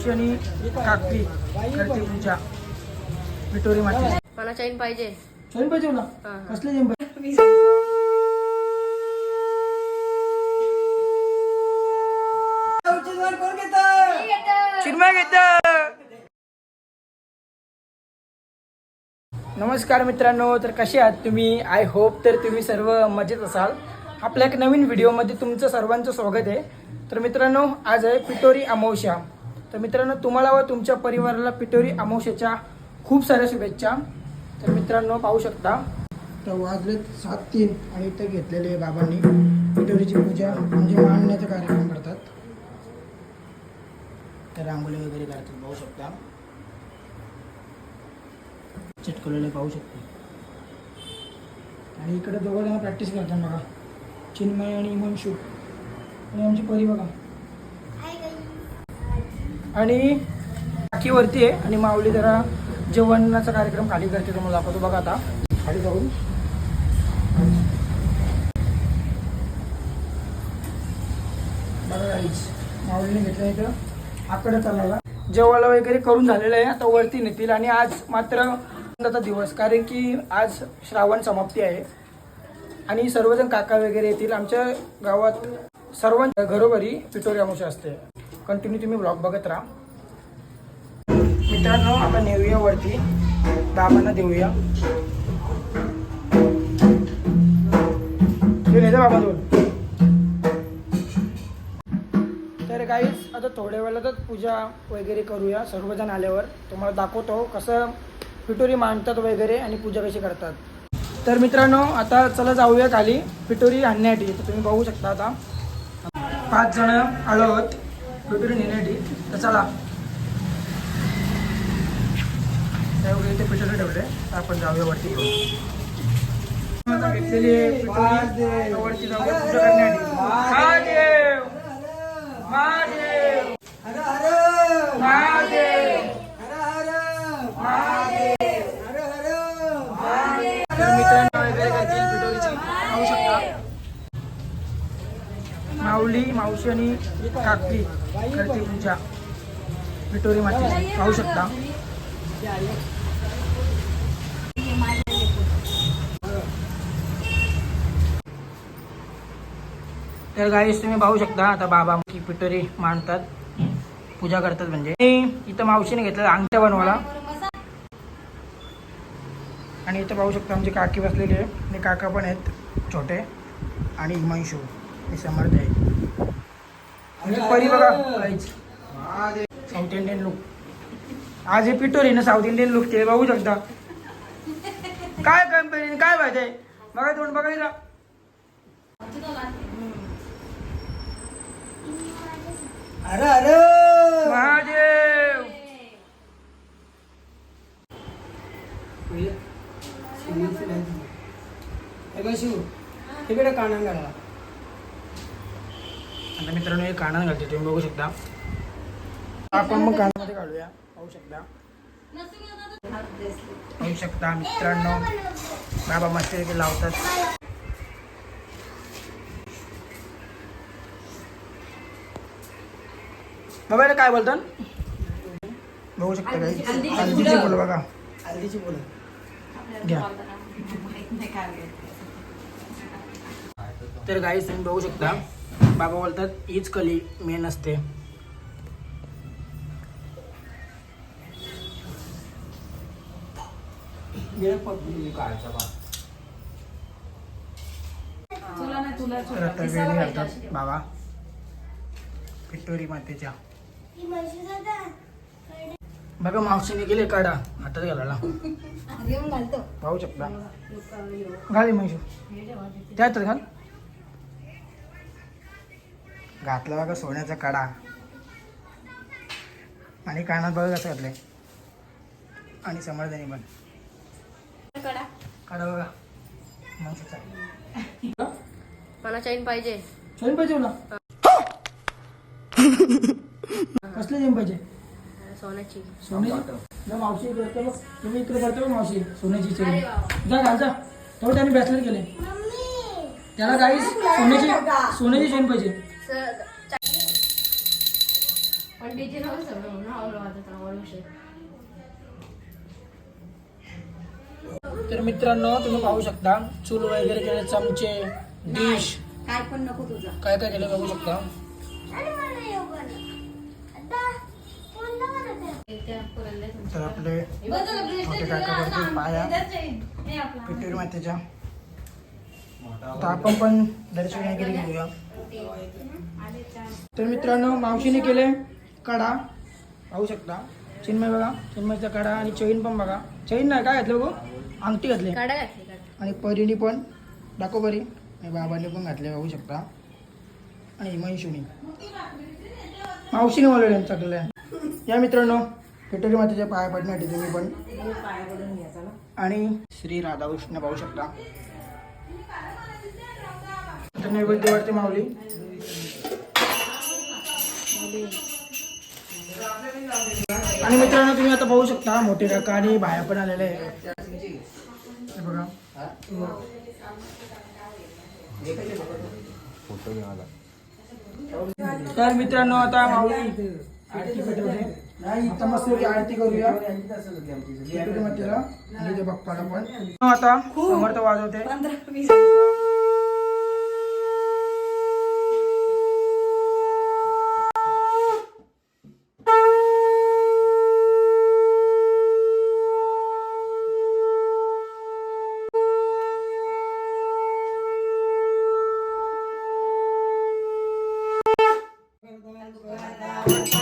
मावशी आणि काकी करते पूजा विटोरी माती मला चैन पाहिजे. चैन पाहिजे हा, हा. कसले चैन पाहिजे? नमस्कार मित्रांनो तर कसे आहात तुम्ही? आय होप तर तुम्ही सर्व मजेत असाल. आपल्या एक नवीन व्हिडिओमध्ये तुमचं सर्वांचं स्वागत आहे. तर मित्रांनो आज आहे पिटोरी अमावस्या. तर मित्रांनो तुम्हाला व तुमच्या परिवाराला पिटोरी अमावश्याच्या खूप साऱ्या शुभेच्छा. तर मित्रांनो पाहू शकता. तर वाजलेत सात तीन आणि इथं घेतलेले बाबांनी पिटोरीची पूजा म्हणजे मांडण्याचा कार्यक्रम करतात. तर रांगोळी वगैरे करतात पाहू शकता. चिटकवलेले पाहू शकतो. आणि इकडे दोघं जण प्रॅक्टिस करतात बघा. चिन्मय आणि इमनशू. आणि आमची परी बघा. आणि टाकीवरती आहे. आणि माऊली जरा जेवणाचा कार्यक्रम खाली करते तुम्हाला दाखवतो. बघा आता. खाली जाऊन बघा माऊलीने घेतलं इथं. आकडे चालला जेवायला वगैरे करून झालेलं आहे. आता वरती नेतील आणि आज मात्र आनंदाचा दिवस कारण की आज श्रावण समाप्ती आहे. आणि सर्वजण काका वगैरे येतील. आमच्या गावात सर्वांच्या घरोघरी पिटोरी अमावस्या असते. कंटिन्यू तुम्ही ब्लॉग बघत राहा. मित्रांनो आपण नेऊया वरती. बाबांना देऊया. बाबा दोन तर काहीच आता थोड्या वेळातच पूजा वगैरे करूया. सर्वजण आल्यावर तुम्हाला दाखवतो कसं पिटोरी मांडतात वगैरे आणि पूजा कशी करतात. तर मित्रांनो आता चला जाऊया खाली पिटोरी आणण्यासाठी. तुम्ही बघू शकता आता. पाच जण आलो आहोत. पिटोरी नेण्यासाठी तर चला. वगैरे ते पिटोरी ठेवले आपण जाऊया वरती. घेऊन घेतलेली आहे पिटोरी वरती जाऊया पूजा करण्यासाठी. महादेव! महादेव! महादेव तर मित्रांनो वगैरे करतील पिटोरीची पाहू शकता. माऊली मावशी आणि काकी करते पूजा पिटोरी माती. पाहू शकता. तर गाईस तुम्ही पाहू शकता आता बाबा की पिटोरी मांडतात. पूजा करतात म्हणजे. इथं मावशीने घेतलं अंगठ्या बनवायला. आणि इथं पाहू शकता आमची काकी बसलेली आहे आणि काका पण आहेत छोटे. आणि हिमांशू. हे समर्थ आहे आमची परी बघा साऊथ इंडियन लुक आज हे पिटोरी ना साऊथ इंडियन लुक ते बघू शकता काय कंपनी काय पाहिजे बघा तोंड बघा. अरे अरे महादेव हे शिव तिकडे कानान घाला आता मित्रांनो हे कानात घालते तुम्ही बघू शकता. आपण मग कानामध्ये काढूया पाहू शकता. पाहू शकता मित्रांनो बाबा मस्त इथे लावतात. बाबा याला काय बोलतात बघू शकता काही. हल्दीची बोल बघा. हल्दीची बोला घ्या. तर गाईस तुम्ही बघू शकता. बाबा बोलतात हीच कली मेन असते. घालतात बाबा. मातेच्या. बघा मावशीने गेले काढा. हातात घालायला. पाहू शकता. घाली म्हैसू त्यात घाल. घातला बघा सोन्याचा कडा. आणि कानात बघा कसं घातलंय. आणि समर्थाने पण. कडा. बघा. मला चैन पाहिजे. चैन पाहिजे तुला कसले चैन पाहिजे? सोन्याची. सोन्याची? ना मावशी करते तुम्ही इकडे करते मावशी. सोन्याची चैन. जा घाल जा. तेव्हा त्याने ब्रेसलेट केले त्याला काही सोन्याची सोन्याची चैन पाहिजे. पण डीजे नव्हतं सगळं म्हणून हळूहळू वाजत राहा वळूशे तर मित्रांनो तुम्ही पाहू शकता चूल वगैरे केले चमचे डिश काय पण नको तुझं. काय काय केलं बघू शकता? तर आपले मोठे काका करतील पाया. मातेच्या. तर आपण पण दर्शन वगैरे घेऊया. तर मित्रांनो मावशीने केले कडा पाहू शकता. चिन्मय बघा. चिन्मयचा कडा आणि चैन पण बघा. चैन नाही काय घातलं बघू अंगठी घातली. आणि परीने पण. दाखव परी. आणि बाबांनी पण घातले बघू शकता. आणि महिषुनी. मावशीने मला यांचा या मित्रांनो पिठोरी मातेच्या पाया पडण्यासाठी तुम्ही पण. आणि श्री राधाकृष्ण पाहू शकता. आता नैवेद्यवरती माऊली. आणि मित्रांनो तुम्ही आता पाहू शकता मोठे काका आणि बाया पण आलेले आहे बघा. तर मित्रांनो आता माऊली आरती पेटवते. आता मस्त आरती करूया. पिठोरी बाप्पाला पण. आता समर्थ वाजवते. Thank you.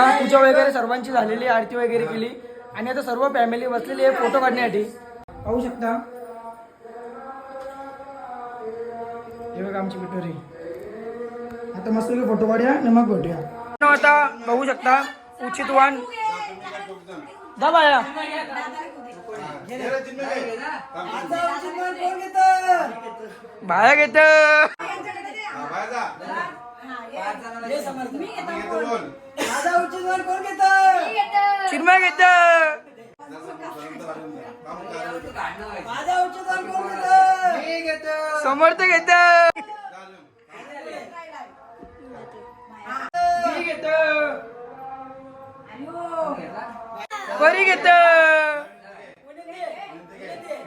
आता पूजा वगैरे सर्वांची झालेली आरती वगैरे केली. आणि आता सर्व फॅमिली बसलेली आहे फोटो काढण्यासाठी. पाहू शकता. हे बघा आमची पिठोरी आता मस्त फोटो काढूया आणि मग भेटूया आता बघू शकता उचित वाण दा बाया बाया घेत माझा उचित कोण घेत? चिन्मय घेत. माझा उचित कोण घेत? समर्थ घेत. परी घेत.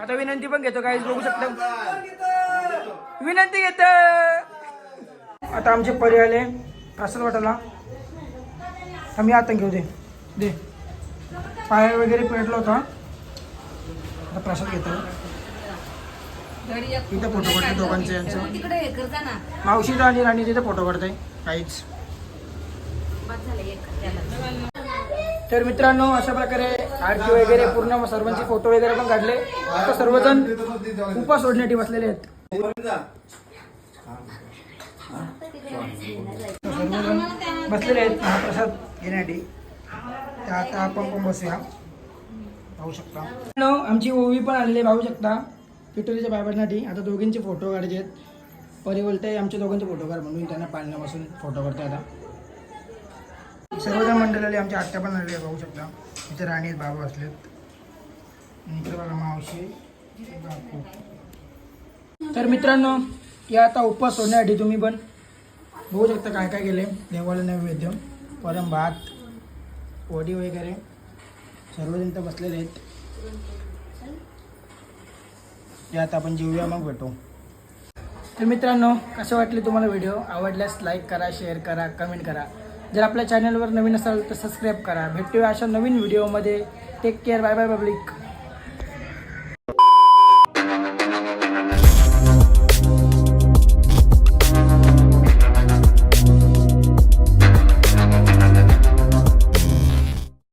आता विनंती पण घेतो काही बघू शकता. विनंती घेत. आता आमचे परी आले प्रसाद वाटायला आम्ही आता घेऊ दे. दे. पाय वगैरे पेटला होता. आता प्रसाद घेतो. इथे फोटो काढते दोघांचे यांचं. मावशीचा आणि राणी तिथे फोटो काढताय काहीच. तर मित्रांनो अशा प्रकारे आरती वगैरे पूर्ण सर्वांचे फोटो वगैरे पण काढले. आता सर्वजण उपास सोडण्यासाठी बसलेले आहेत. बसलेले आहेत महाप्रसाद घेण्यासाठी त्या आता आपण पण बसूया पाहू शकता. आमची ओवी पण आलेली आहे, पाहू शकता. पिटोलीच्या बाबांसाठी. आता दोघींचे फोटो काढायचे आहेत. परी बोलते आमच्या दोघांचे फोटो काढ म्हणून. त्यांना पाळण्यापासून फोटो काढते आता. सर्वजण मंडळाले आमच्या आत्या पण आले पाहू शकता. इथे राणी आहेत, बाबा असलेत इकडे बघा मावशी. तर मित्रांनो या आता उपवास सोडण्यासाठी तुम्ही पण हो बघू शकता काय काय केले देवाला नैवेद्य परम भात वडी वगैरे. सर्वजण तर बसलेले आहेत. ते आता आपण जेवूया मग भेटू. तर मित्रांनो कसं वाटले तुम्हाला व्हिडिओ? आवडल्यास लाईक करा शेअर करा कमेंट करा. जर आपल्या चॅनलवर नवीन असाल तर सबस्क्राईब करा. भेटूया अशा नवीन व्हिडिओमध्ये take care bye bye public